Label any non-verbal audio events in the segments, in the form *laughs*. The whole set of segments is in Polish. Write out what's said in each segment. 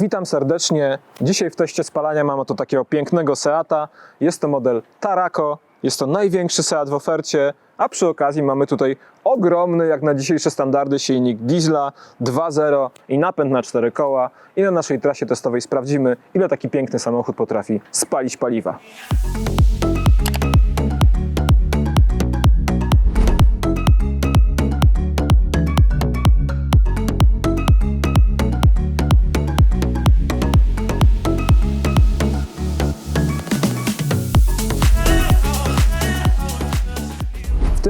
Witam serdecznie. Dzisiaj w teście spalania mamy to takiego pięknego Seata. Jest to model Tarako. Jest to największy Seat w ofercie, a przy okazji mamy tutaj ogromny, jak na dzisiejsze standardy, silnik diesla 2.0 i napęd na cztery koła. I na naszej trasie testowej sprawdzimy, ile taki piękny samochód potrafi spalić paliwa.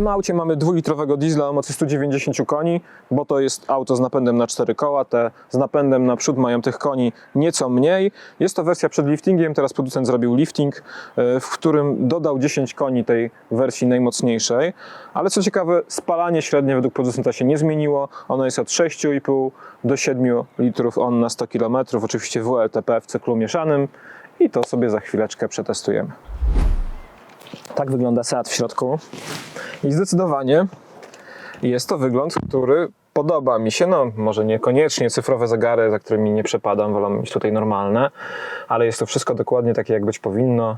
Tym aucie mamy dwulitrowego diesla o mocy 190 koni, bo to jest auto z napędem na cztery koła. Te z napędem na przód mają tych koni nieco mniej. Jest to wersja przed liftingiem, teraz producent zrobił lifting, e, w którym dodał 10 koni tej wersji najmocniejszej. Ale co ciekawe, spalanie średnie według producenta się nie zmieniło. Ono jest od 6,5 do 7 litrów on na 100 km, oczywiście WLTP w cyklu mieszanym i to sobie za chwileczkę przetestujemy. Tak wygląda Seat w środku. I zdecydowanie jest to wygląd, który podoba mi się. No, może niekoniecznie cyfrowe zegary, za którymi nie przepadam, wolę mieć tutaj normalne, ale jest to wszystko dokładnie takie, jak być powinno.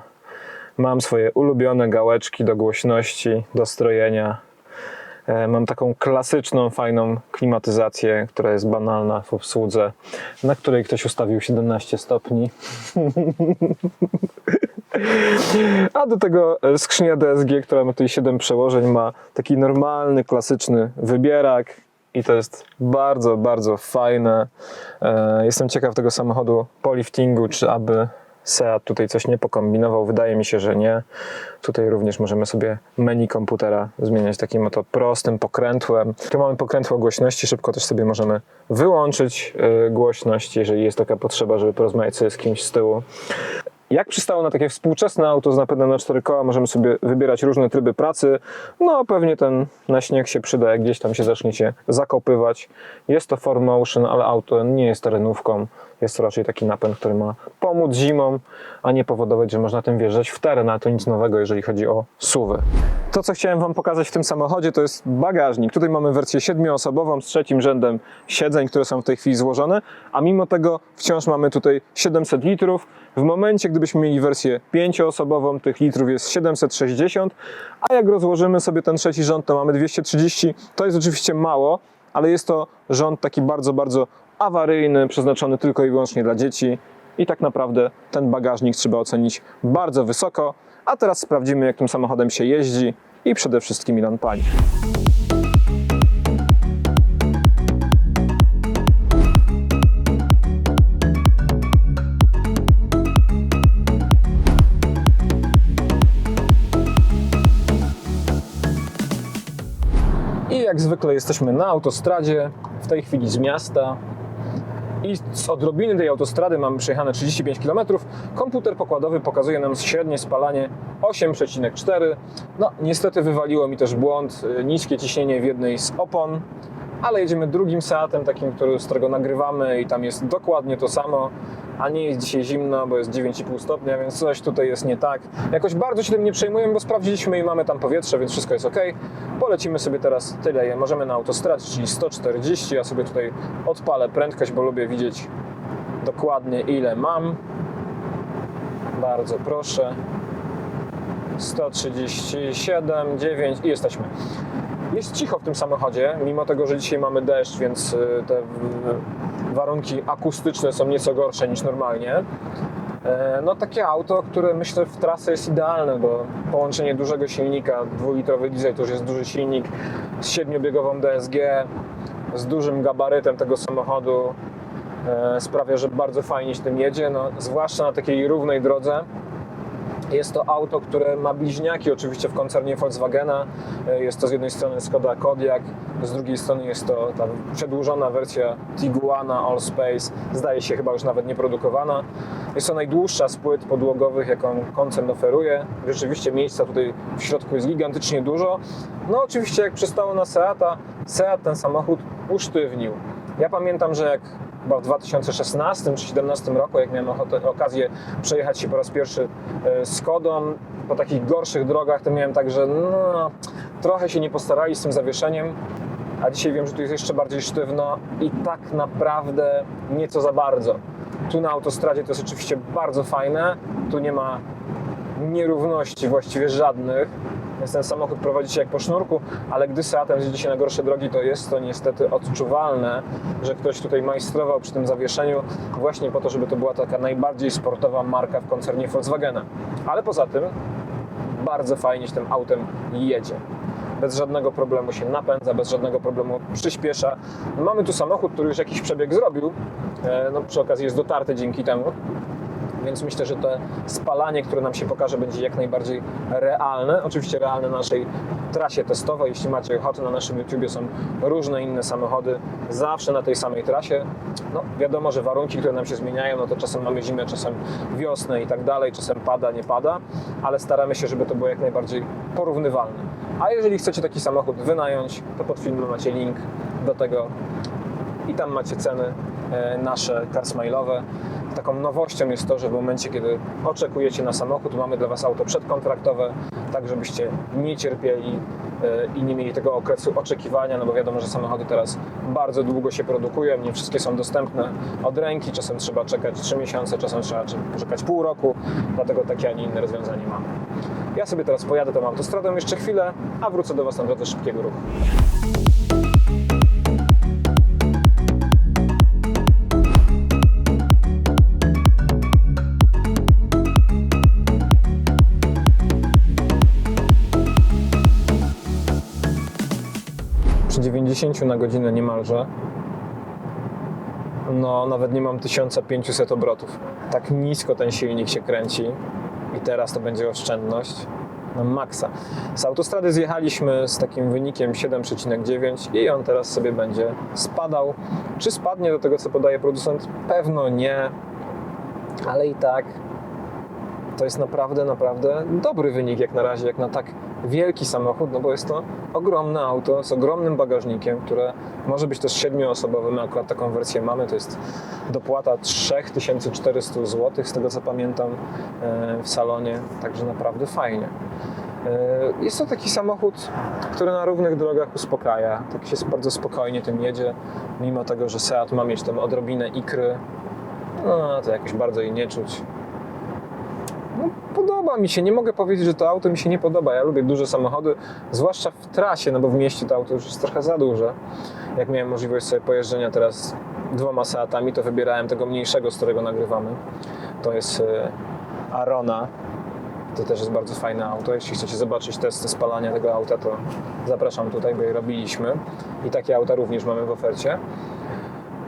Mam swoje ulubione gałeczki do głośności, do strojenia. E, Mam taką klasyczną, fajną klimatyzację, która jest banalna w obsłudze, na której ktoś ustawił 17 stopni. *laughs* A do tego e, skrzynia DSG, która ma tutaj 7 przełożeń, ma taki normalny, klasyczny wybierak i to jest bardzo, bardzo fajne. E, Jestem ciekaw tego samochodu po liftingu, czy aby Seat tutaj coś nie pokombinował. Wydaje mi się, że nie. Tutaj również możemy sobie menu komputera zmieniać takim oto prostym pokrętłem. Tu mamy pokrętło głośności, szybko też sobie możemy wyłączyć e, głośność, jeżeli jest taka potrzeba, żeby porozmawiać sobie z kimś z tyłu. Jak przystało na takie współczesne auto z napędem na cztery koła, możemy sobie wybierać różne tryby pracy. No, pewnie ten na śnieg się przyda, jak gdzieś tam się zaczniecie zakopywać. Jest to 4Motion, ale auto nie jest terenówką. Jest to raczej taki napęd, który ma pomóc zimą, a nie powodować, że można tym wjeżdżać w teren, to nic nowego, jeżeli chodzi o suwy. To, co chciałem Wam pokazać w tym samochodzie, to jest bagażnik. Tutaj mamy wersję siedmioosobową z trzecim rzędem siedzeń, które są w tej chwili złożone, a mimo tego wciąż mamy tutaj 700 litrów. W momencie, gdybyśmy mieli wersję pięcioosobową, tych litrów jest 760, a jak rozłożymy sobie ten trzeci rząd, to mamy 230. To jest oczywiście mało, ale jest to rząd taki bardzo, bardzo awaryjny, przeznaczony tylko i wyłącznie dla dzieci. I tak naprawdę ten bagażnik trzeba ocenić bardzo wysoko. A teraz sprawdzimy, jak tym samochodem się jeździ i przede wszystkim ile on pali. I jak zwykle jesteśmy na autostradzie, w tej chwili z miasta. I z odrobiny tej autostrady mamy przejechane 35 km. Komputer pokładowy pokazuje nam średnie spalanie 8,4. No, niestety wywaliło mi też błąd, y, niskie ciśnienie w jednej z opon, ale jedziemy drugim Seatem, takim, który, z którego nagrywamy i tam jest dokładnie to samo, a nie jest dzisiaj zimno, bo jest 9,5 stopnia, więc coś tutaj jest nie tak. Jakoś bardzo się tym nie przejmujemy, bo sprawdziliśmy i mamy tam powietrze, więc wszystko jest ok. Polecimy sobie teraz tyle, możemy na autostradzie, czyli 140. Ja sobie tutaj odpalę prędkość, bo lubię widzieć dokładnie ile mam. Bardzo proszę. 137, 9 i jesteśmy. Jest cicho w tym samochodzie, mimo tego, że dzisiaj mamy deszcz, więc y, te warunki akustyczne są nieco gorsze niż normalnie. E, No takie auto, które myślę w trasę jest idealne, bo połączenie dużego silnika, dwulitrowy diesel to już jest duży silnik z siedmiobiegową DSG, z dużym gabarytem tego samochodu e, sprawia, że bardzo fajnie się tym jedzie, no, zwłaszcza na takiej równej drodze. Jest to auto, które ma bliźniaki oczywiście w koncernie Volkswagena. E, Jest to z jednej strony Skoda Kodiaq, z drugiej strony jest to ta przedłużona wersja Tiguana Allspace, zdaje się chyba już nawet nieprodukowana. Jest to najdłuższa z płyt podłogowych, jaką koncern oferuje. Rzeczywiście miejsca tutaj w środku jest gigantycznie dużo. No oczywiście jak przystało na Seata, Seat ten samochód usztywnił. Ja pamiętam, że jak chyba w 2016 czy 2017 roku, jak miałem ochotę, okazję przejechać się po raz pierwszy e, Skodą po takich gorszych drogach, to miałem tak, że no, trochę się nie postarali z tym zawieszeniem, a dzisiaj wiem, że tu jest jeszcze bardziej sztywno i tak naprawdę nieco za bardzo. Tu na autostradzie to jest oczywiście bardzo fajne. Tu nie ma nierówności właściwie żadnych. Więc ten samochód prowadzi się jak po sznurku, ale gdy Seatem zjedzie się na gorsze drogi, to jest to niestety odczuwalne, że ktoś tutaj majstrował przy tym zawieszeniu właśnie po to, żeby to była taka najbardziej sportowa marka w koncernie Volkswagena. Ale poza tym bardzo fajnie się tym autem jedzie. Bez żadnego problemu się napędza, bez żadnego problemu przyspiesza. Mamy tu samochód, który już jakiś przebieg zrobił. E, No, przy okazji jest dotarty dzięki temu. Więc myślę, że to spalanie, które nam się pokaże, będzie jak najbardziej realne. Oczywiście realne na naszej trasie testowej. Jeśli macie ochotę, na naszym YouTubie są różne inne samochody, zawsze na tej samej trasie. No, wiadomo, że warunki, które nam się zmieniają, no to czasem mamy zimę, czasem wiosnę i tak dalej, czasem pada, nie pada, ale staramy się, żeby to było jak najbardziej porównywalne. A jeżeli chcecie taki samochód wynająć, to pod filmem macie link do tego i tam macie ceny e, nasze carsmailowe. Taką nowością jest to, że w momencie, kiedy oczekujecie na samochód, mamy dla Was auto przedkontraktowe, tak żebyście nie cierpieli e, i nie mieli tego okresu oczekiwania, no bo wiadomo, że samochody teraz bardzo długo się produkują, nie wszystkie są dostępne od ręki, czasem trzeba czekać 3 miesiące, czasem trzeba czekać pół roku, dlatego takie, a nie inne rozwiązanie mamy. Ja sobie teraz pojadę tą autostradą jeszcze chwilę, a wrócę do Was na drodze szybkiego ruchu. Przy 90 na godzinę niemalże, no nawet nie mam 1500 obrotów. Tak nisko ten silnik się kręci i teraz to będzie oszczędność na maksa. Z autostrady zjechaliśmy z takim wynikiem 7,9 i on teraz sobie będzie spadał. Czy spadnie do tego, co podaje producent? Pewno nie, ale i tak to jest naprawdę, naprawdę dobry wynik jak na razie, jak na tak wielki samochód, no bo jest to ogromne auto z ogromnym bagażnikiem, które może być też siedmioosobowe. My akurat taką wersję mamy, to jest dopłata 3400 zł, z tego co pamiętam e, w salonie, także naprawdę fajnie. E, Jest to taki samochód, który na równych drogach uspokaja. Tak się bardzo spokojnie tym jedzie, mimo tego, że Seat ma mieć tam odrobinę ikry, no to jakoś bardzo jej nie czuć. Podoba mi się, nie mogę powiedzieć, że to auto mi się nie podoba. Ja lubię duże samochody, zwłaszcza w trasie, no bo w mieście to auto już jest trochę za duże. Jak miałem możliwość sobie pojeżdżenia teraz dwoma Seatami, to wybierałem tego mniejszego, z którego nagrywamy. To jest e, Arona. To też jest bardzo fajne auto. Jeśli chcecie zobaczyć testy spalania tego auta, to zapraszam tutaj, bo je robiliśmy. I takie auta również mamy w ofercie.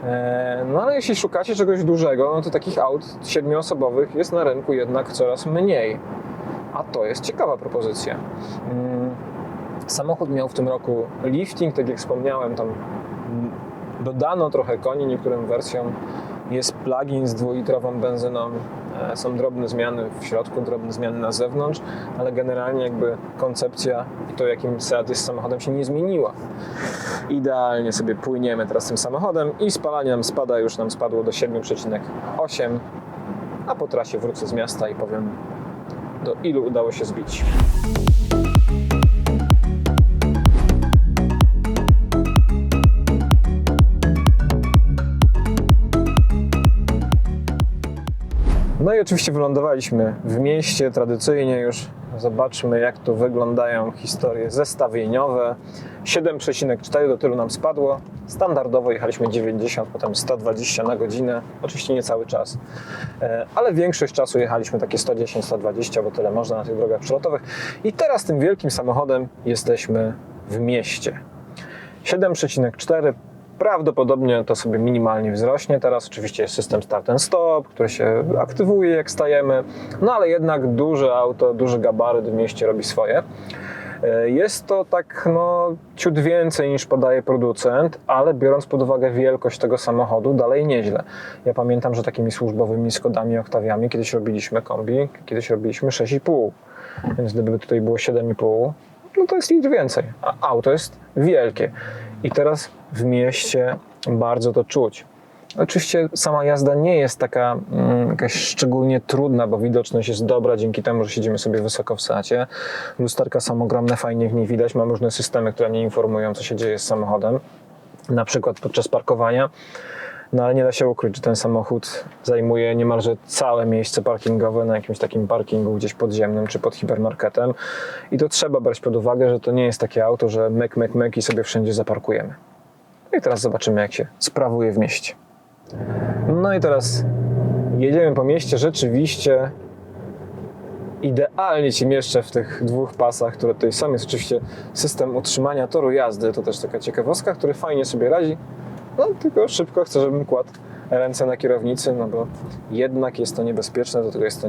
E, No ale jeśli szukacie czegoś dużego, no to takich aut siedmioosobowych jest na rynku jednak coraz mniej. A to jest ciekawa propozycja. Mm, Samochód miał w tym roku lifting, tak jak wspomniałem, tam dodano trochę koni niektórym wersjom. Jest plug-in z dwulitrową benzyną. E, Są drobne zmiany w środku, drobne zmiany na zewnątrz, ale generalnie jakby koncepcja i to jakim Seat jest samochodem się nie zmieniła idealnie sobie płyniemy teraz tym samochodem i spalanie nam spada, już nam spadło do 7,8, a po trasie wrócę z miasta i powiem do ilu udało się zbić. Oczywiście wylądowaliśmy w mieście, tradycyjnie już zobaczmy jak tu wyglądają historie zestawieniowe. 7,4 do tylu nam spadło. Standardowo jechaliśmy 90, potem 120 na godzinę. Oczywiście nie cały czas, E, ale większość czasu jechaliśmy takie 110-120, bo tyle można na tych drogach przelotowych. I teraz tym wielkim samochodem jesteśmy w mieście. 7,4 Prawdopodobnie to sobie minimalnie wzrośnie. Teraz oczywiście jest system start and stop, który się aktywuje jak stajemy, no ale jednak duże auto, duży gabaryt w mieście robi swoje. E, Jest to tak no, ciut więcej niż podaje producent, ale biorąc pod uwagę wielkość tego samochodu, dalej nieźle. Ja pamiętam, że takimi służbowymi Skodami Oktawiami kiedyś robiliśmy kombi, kiedyś robiliśmy 6,5, więc gdyby tutaj było 7,5, no to jest litr więcej, a auto jest wielkie. I teraz w mieście bardzo to czuć. Oczywiście sama jazda nie jest taka mm, jakaś szczególnie trudna, bo widoczność jest dobra dzięki temu, że siedzimy sobie wysoko w sacie. Lusterka są ogromne, fajnie w niej widać. Mam różne systemy, które mnie informują, co się dzieje z samochodem, na przykład podczas parkowania. No ale nie da się ukryć, że ten samochód zajmuje niemalże całe miejsce parkingowe na jakimś takim parkingu gdzieś podziemnym czy pod hipermarketem. I to trzeba brać pod uwagę, że to nie jest takie auto, że mek, mek, mek i sobie wszędzie zaparkujemy. No I teraz zobaczymy, jak się sprawuje w mieście. No i teraz jedziemy po mieście. Rzeczywiście idealnie się mieszczę w tych dwóch pasach, które tutaj są. Jest oczywiście system utrzymania toru jazdy. To też taka ciekawostka, który fajnie sobie radzi. No tylko szybko chcę, żebym kładł ręce na kierownicy, no bo jednak jest to niebezpieczne, do tego jest to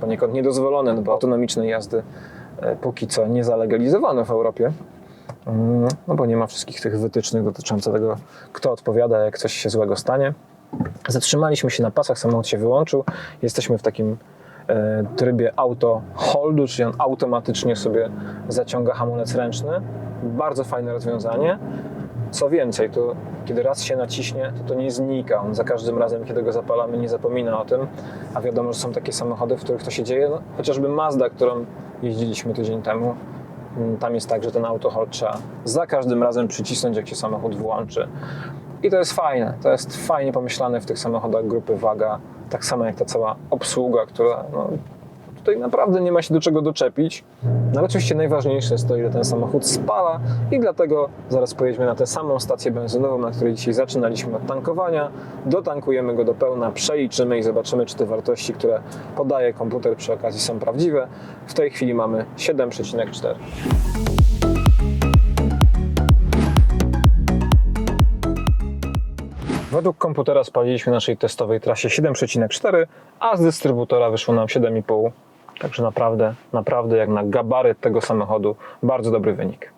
poniekąd niedozwolone, no bo autonomicznej jazdy e, póki co nie zalegalizowano w Europie. Mm, No bo nie ma wszystkich tych wytycznych dotyczących tego, kto odpowiada, jak coś się złego stanie. Zatrzymaliśmy się na pasach, samochód się wyłączył. Jesteśmy w takim e, trybie auto holdu, czyli on automatycznie sobie zaciąga hamulec ręczny. Bardzo fajne rozwiązanie. Co więcej, to kiedy raz się naciśnie, to to nie znika. On za każdym razem, kiedy go zapalamy, nie zapomina o tym. A wiadomo, że są takie samochody, w których to się dzieje. No, chociażby Mazda, którą jeździliśmy tydzień temu. Mm, Tam jest tak, że ten autohold trzeba za każdym razem przycisnąć, jak się samochód włączy. I to jest fajne. To jest fajnie pomyślane w tych samochodach grupy Waga. Tak samo jak ta cała obsługa, która no, tutaj naprawdę nie ma się do czego doczepić. No ale oczywiście najważniejsze jest to, ile ten samochód spala i dlatego zaraz pojedźmy na tę samą stację benzynową, na której dzisiaj zaczynaliśmy od tankowania. Dotankujemy go do pełna, przeliczymy i zobaczymy, czy te wartości, które podaje komputer przy okazji są prawdziwe. W tej chwili mamy 7,4. Według komputera spaliliśmy naszej testowej trasie 7,4, a z dystrybutora wyszło nam 7,5. Także naprawdę, naprawdę jak na gabaryt tego samochodu bardzo dobry wynik.